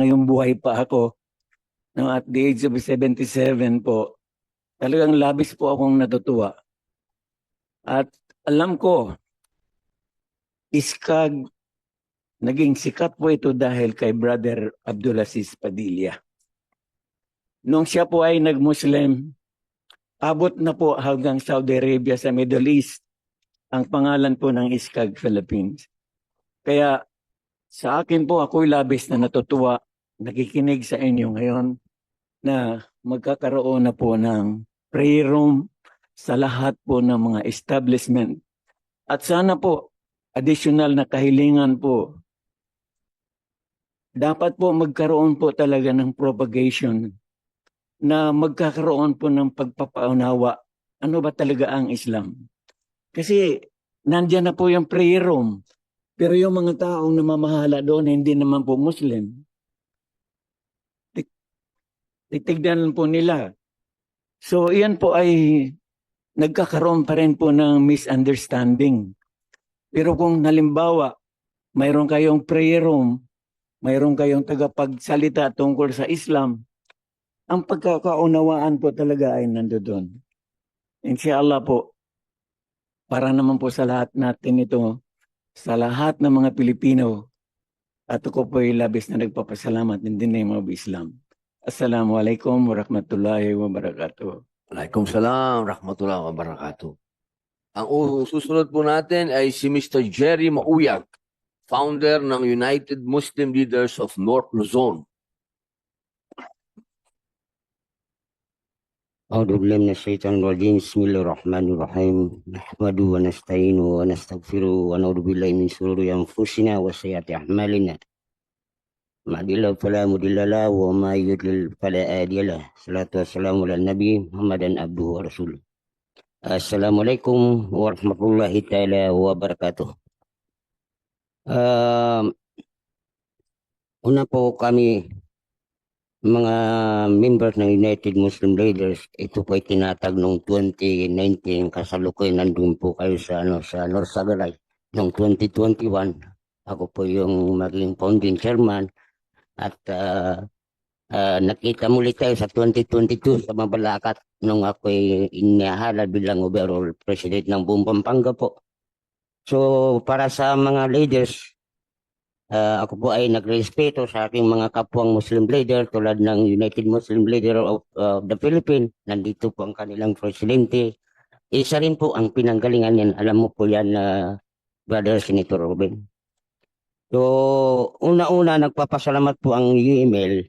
ngayong buhay pa ako, no, at the age of 77 po, talagang labis po akong natutuwa. At alam ko, iskag, naging sikat po ito dahil kay Brother Abdulaziz Padilla. Nung siya po ay nag-Muslim, abot na po hanggang Saudi Arabia sa Middle East ang pangalan po ng Iskag Philippines. Kaya sa akin po ako'y labis na natutuwa, nakikinig sa inyo ngayon na magkakaroon na po ng prayer room sa lahat po ng mga establishment. At sana po, additional na kahilingan po, dapat po magkaroon po talaga ng propagation na magkakaroon po ng pagpapaunawa ano ba talaga ang Islam. Kasi nandyan na po yung prayer room. Pero yung mga taong namamahala doon, hindi naman po Muslim. Titignan po nila. So iyan po ay nagkakaroon pa rin po ng misunderstanding. Pero kung halimbawa, mayroon kayong prayer room, mayroon kayong tagapagsalita tungkol sa Islam, ang pagkakaunawaan po talaga ay nandoon. Inshallah po, para naman po sa lahat natin ito, sa lahat ng mga Pilipino, at ako po ay labis na nagpapasalamat in the name of Islam. Assalamualaikum warahmatullahi wabarakatuh. Waalaikumsalam, rahmatullahi wa barakatuh. Ang u- susunod po natin ay si Mr. Jerry Mauyag, founder ng United Muslim Leaders of North Luzon. أعوذ بالله من الشيطان الرجيم بسم الله الرحمن الرحيم نحمده ونستعينه ونستغفره ونعوذ بالله من شرور أنفسنا وسيئات أعمالنا من يهده الله فلا مضل له وما يضلل فلا هادي له الصلاة والسلام على النبي محمد عبده ورسوله السلام عليكم ورحمة الله تعالى وبركاته um, Una po kami mga members ng United Muslim Leaders, ito po ay tinatag noong 2019 kasalukuyan nandun po kayo sa ano sa North Sagaray. Noong 2021, ako po yung maging founding chairman at ah, ah, nakita muli tayo sa 2022 sa Mabalacat nung ako ay inihala bilang overall president ng buong Pampanga po. So para sa mga leaders, Ah, ako po ay nagrespeto sa aking mga kapwang Muslim leader tulad ng United Muslim Leader of uh, the Philippines. Nandito po ang kanilang presidente. Isa rin po ang pinanggalingan yan. Alam mo po yan na Brother Senator Robin. So, una-una nagpapasalamat po ang email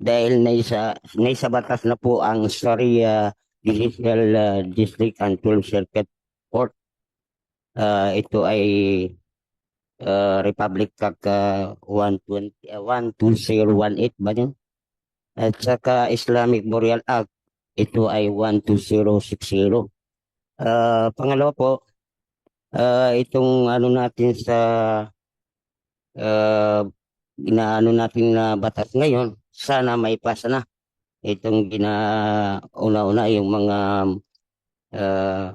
dahil naisa, naisa batas na po ang Sharia Judicial uh, District and 12 Circuit Court. Ah, ito ay uh, Republic Act uh, 120, uh, 12018 ba yun? At saka Islamic Burial Act, ito ay 12060. Uh, pangalawa po, uh, itong ano natin sa uh, inaano natin na batas ngayon, sana may pasa na. Itong ginauna-una yung mga uh,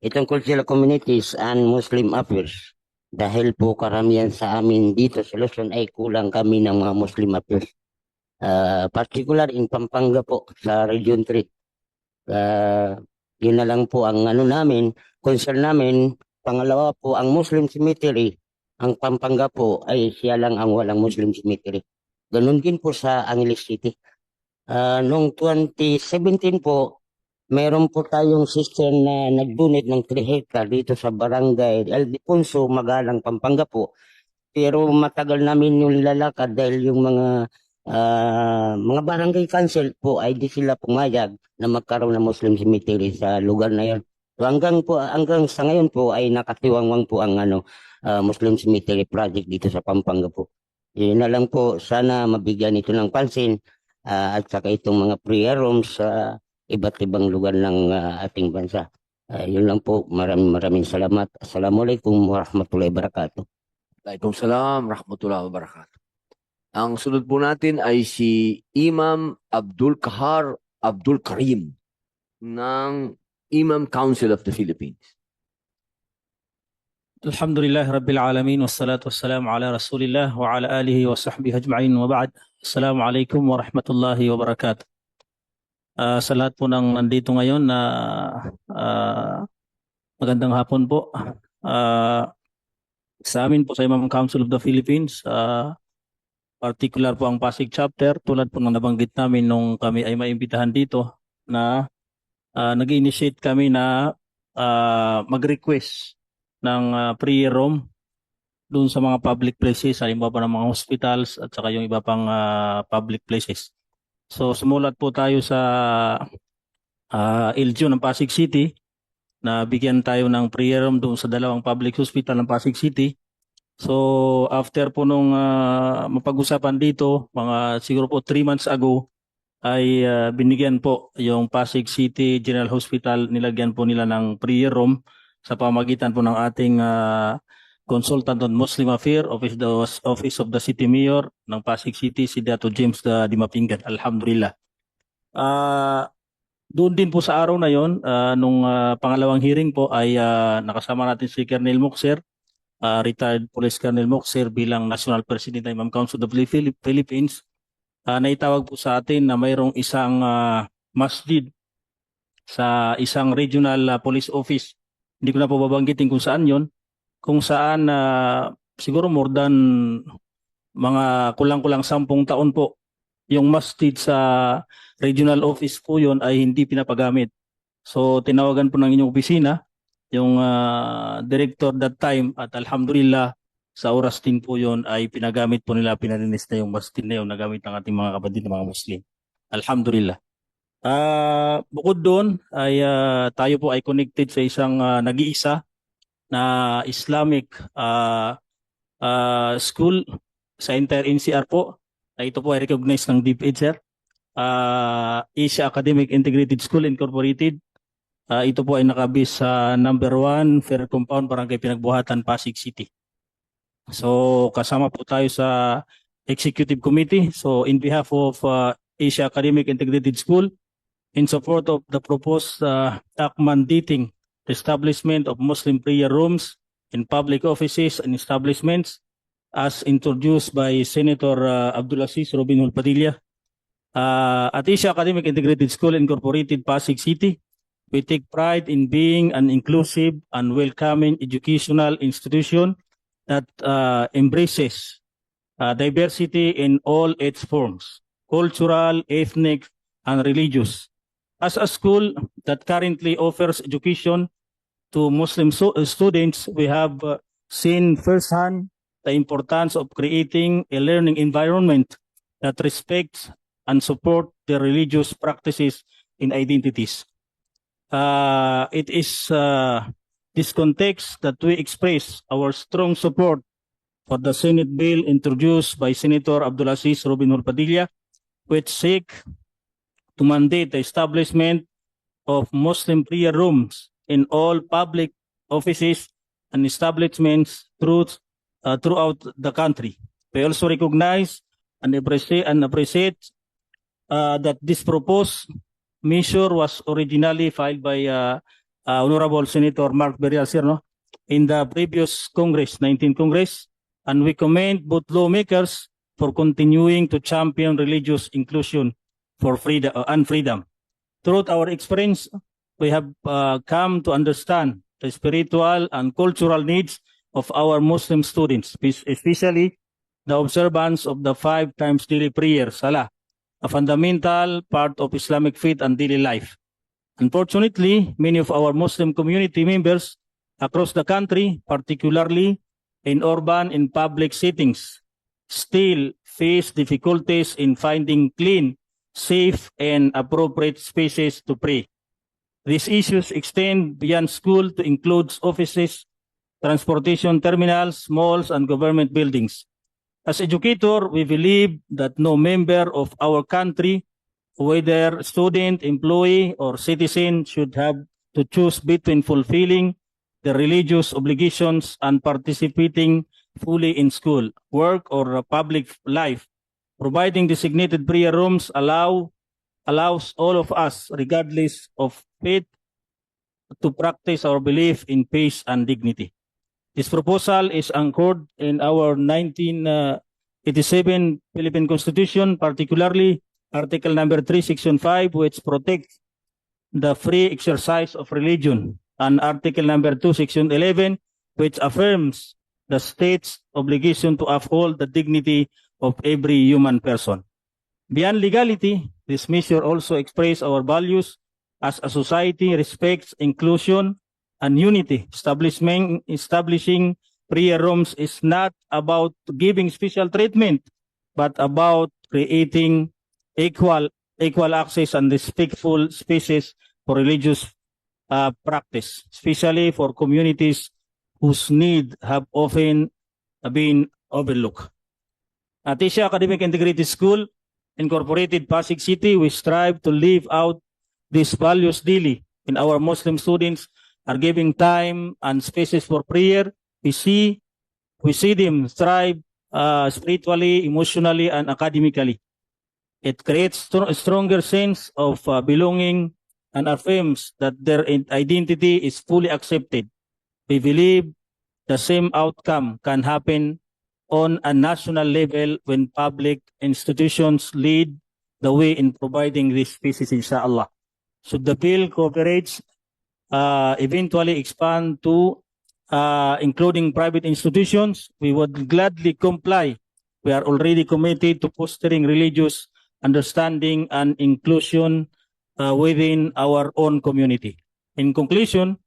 itong cultural communities and Muslim affairs dahil po karamihan sa amin dito sa Luzon ay kulang kami ng mga Muslim affairs. Uh, particular in Pampanga po sa Region 3. Uh, yun na lang po ang ano namin, concern namin. Pangalawa po ang Muslim cemetery. Ang Pampanga po ay siya lang ang walang Muslim cemetery. Ganun din po sa Angeles City. Uh, noong 2017 po, meron po tayong sister na nag-donate ng 3 hectare dito sa barangay El Diponso, Magalang, Pampanga po. Pero matagal namin yung lalakad dahil yung mga ah, mga barangay council po ay di sila pumayag na magkaroon ng Muslim cemetery sa lugar na yon. So hanggang po hanggang sa ngayon po ay nakatiwangwang po ang ano ah, Muslim cemetery project dito sa Pampanga po. Yun na lang po sana mabigyan ito ng pansin ah, at saka itong mga prayer rooms sa iba't ibang lugar ng ah, ating bansa. Ah, yun lang po. Maraming maraming salamat. Assalamualaikum warahmatullahi wabarakatuh. Waalaikumsalam, rahmatullahi wa barakatuh. Ang sunod po natin ay si Imam Abdul Kahar Abdul Karim ng Imam Council of the Philippines. Alhamdulillah Rabbil Alamin Wassalatu wassalamu ala Rasulillah wa ala alihi wa sahbihi ajma'in wa ba'd. Assalamu alaikum wa rahmatullahi wa barakatuh. Uh, Sa lahat po ng nandito ngayon na uh, uh, magandang hapon po. Uh, Sa amin po sa Imam Council of the Philippines uh, Particular po ang Pasig chapter tulad po ng nabanggit namin nung kami ay maimbitahan dito na uh, nag-initiate kami na uh, mag-request ng uh, prayer room doon sa mga public places, halimbawa ng mga hospitals at saka yung iba pang ah, public places. So sumulat po tayo sa uh, LGU ng Pasig City na bigyan tayo ng prayer room doon sa dalawang public hospital ng Pasig City. So after po nung ah, mapag-usapan dito, mga siguro po 3 months ago, ay ah, binigyan po yung Pasig City General Hospital, nilagyan po nila ng prayer room sa pamagitan po ng ating ah, consultant on Muslim Affairs, Office, the, Office of the City Mayor ng Pasig City, si Dato James uh, Dimapingan. Alhamdulillah. Ah, doon din po sa araw na yon, ah, nung ah, pangalawang hearing po ay ah, nakasama natin si Colonel Moxer, ah, retired Police Colonel Moxer bilang National President ng Imam Council of the Philip- Philippines. Ah, naitawag po sa atin na mayroong isang ah, masjid sa isang regional ah, police office hindi ko na po babanggitin kung saan yon kung saan na siguro more than mga kulang-kulang sampung taon po yung masjid sa regional office po yon ay hindi pinapagamit. So tinawagan po ng inyong opisina yung ah, director that time at alhamdulillah sa oras din po yon ay pinagamit po nila pinalinis na yung masjid na yun nagamit ng ating mga kapatid na mga Muslim. Alhamdulillah. Ah, bukod doon ay ah, tayo po ay connected sa isang ah, nag-iisa na Islamic ah, ah, school sa entire NCR po. Na ito po ay recognized ng DepEd sir. Ah, Asia Academic Integrated School Incorporated. Ah, ito po ay nakabis sa number 1 Fair Compound Barangay Pinagbuhatan Pasig City. So kasama po tayo sa Executive Committee. So in behalf of ah, Asia Academic Integrated School, in support of the proposed uh, act mandating the establishment of Muslim prayer rooms in public offices and establishments as introduced by Senator uh, Abdulaziz Robin Padilla. Uh, at Asia Academic Integrated School Incorporated, Pasig City, we take pride in being an inclusive and welcoming educational institution that uh, embraces uh, diversity in all its forms, cultural, ethnic, and religious as a school that currently offers education to Muslim so- uh, students, we have uh, seen firsthand the importance of creating a learning environment that respects and supports the religious practices and identities. Uh, it is uh, this context that we express our strong support for the Senate bill introduced by Senator Abdulaziz Robin Padilla, which seek to mandate the establishment of Muslim prayer rooms in all public offices and establishments uh, throughout the country. We also recognize and appreciate, and appreciate uh, that this proposed measure was originally filed by uh, uh, Honorable Senator Mark Berrial Sir, no? in the previous Congress, 19th Congress, and we commend both lawmakers for continuing to champion religious inclusion for freedom uh, and freedom. Throughout our experience, we have uh, come to understand the spiritual and cultural needs of our Muslim students, especially the observance of the five times daily prayer, Salah, a fundamental part of Islamic faith and daily life. Unfortunately, many of our Muslim community members across the country, particularly in urban and public settings, still face difficulties in finding clean safe and appropriate spaces to pray. These issues extend beyond school to include offices, transportation terminals, malls, and government buildings. As educator, we believe that no member of our country, whether student, employee, or citizen, should have to choose between fulfilling their religious obligations and participating fully in school, work, or public life providing designated prayer rooms allow allows all of us regardless of faith to practice our belief in peace and dignity. This proposal is anchored in our 1987 uh, Philippine Constitution, particularly Article number 3, Section 5, which protects the free exercise of religion, and Article number 2, Section 11, which affirms the state's obligation to uphold the dignity of every human person. Beyond legality, this measure also expresses our values as a society respects inclusion and unity. Establishing, establishing prayer rooms is not about giving special treatment, but about creating equal equal access and respectful spaces for religious uh, practice, especially for communities whose need have often been overlooked. At Asia Academic Integrated School, Incorporated Pasig City, we strive to live out these values daily. When our Muslim students are giving time and spaces for prayer, we see we see them thrive uh, spiritually, emotionally, and academically. It creates a stronger sense of uh, belonging and affirms that their identity is fully accepted. We believe the same outcome can happen on a national level when public institutions lead the way in providing these spaces, inshallah. Should the bill cooperates, uh, eventually expand to uh, including private institutions, we would gladly comply. We are already committed to fostering religious understanding and inclusion uh, within our own community. In conclusion,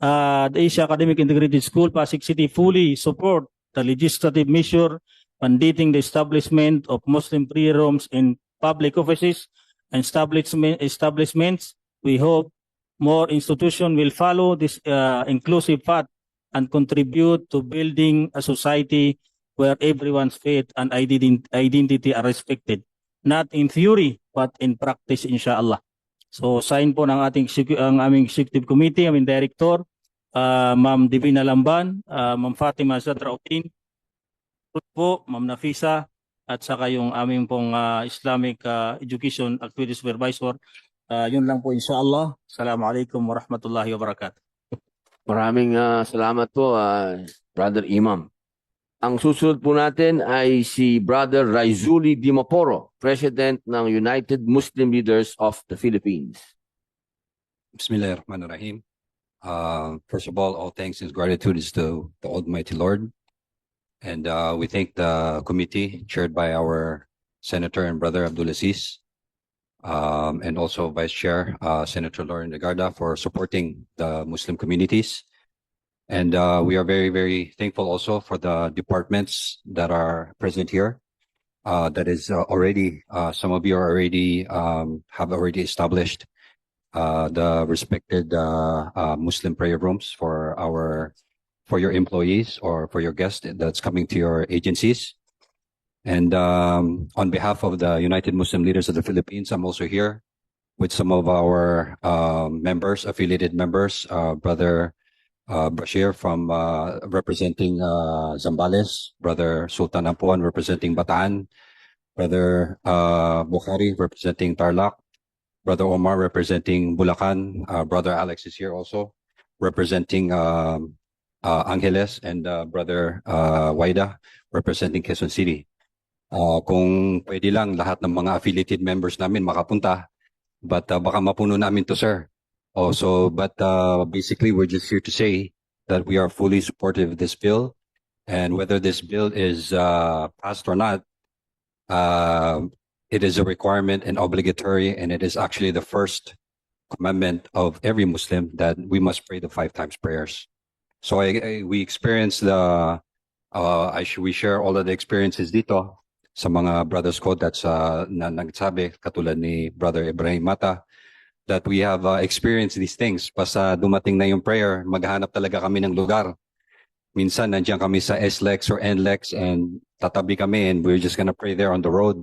uh, the Asia Academic Integrated School, Pasig City fully support the legislative measure mandating the establishment of Muslim prayer rooms in public offices and establishment, establishments. We hope more institutions will follow this uh, inclusive path and contribute to building a society where everyone's faith and identi- identity are respected. Not in theory, but in practice, inshallah. So, sign po ng ating ang aming executive committee, aming director, uh, Ma'am Divina Lamban, uh, Ma'am Fatima Zadrautin, po, Ma'am Nafisa, at saka yung aming pong uh, Islamic uh, Education Activity Supervisor. Uh, yun lang po inshallah. Assalamualaikum warahmatullahi wabarakatuh. Maraming ah, salamat po, ah, Brother Imam. Ang susunod po natin ay si Brother Raizuli Dimaporo, President ng United Muslim Leaders of the Philippines. Bismillahirrahmanirrahim. Uh, first of all, all thanks and gratitude is to the Almighty Lord. And uh, we thank the committee chaired by our Senator and Brother Abdulaziz, um, and also Vice Chair uh, Senator Lauren Legarda for supporting the Muslim communities. And uh, we are very, very thankful also for the departments that are present here. Uh, that is uh, already, some of you are already, um, have already established uh, the respected uh, uh, Muslim prayer rooms for our for your employees or for your guests that's coming to your agencies. And um, on behalf of the United Muslim Leaders of the Philippines, I'm also here with some of our um, members, affiliated members, uh, Brother uh, Bashir from uh, representing uh, Zambales, Brother Sultan Ampuan representing Bataan, Brother uh, Bukhari representing Tarlac, Brother Omar representing Bulacan. Uh, Brother Alex is here also representing um, uh, Angeles and uh, Brother uh, Waida representing Quezon City. Uh, kung pwede lang lahat ng mga affiliated members namin makapunta but uh, baka mapuno namin to sir. Also, but uh, basically we're just here to say that we are fully supportive of this bill and whether this bill is uh, passed or not, uh, it is a requirement and obligatory, and it is actually the first commandment of every Muslim that we must pray the five times prayers. So I, I- we experience the, uh, I should, we share all of the experiences dito sa mga brothers ko that's uh, na nagsabi, katulad ni Brother Ibrahim Mata, that we have uh, experienced these things. Basta dumating na yung prayer, maghanap talaga kami ng lugar. Minsan nandiyan kami sa SLEX or NLEX and tatabi kami and we're just gonna pray there on the road.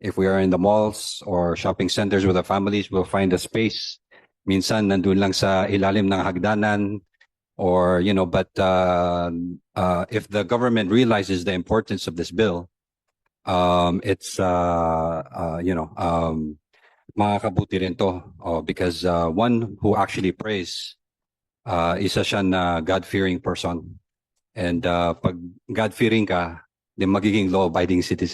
If we are in the malls or shopping centers with our families, we'll find a space. Minsan nandun lang sa ilalim ng hagdanan or, you know, but uh, uh, if the government realizes the importance of this bill, um, it's, uh, uh, you know, um, makakabuti rin to oh, because uh, one who actually prays uh, isa siya na God-fearing person. And uh, pag God-fearing ka, then magiging law-abiding citizen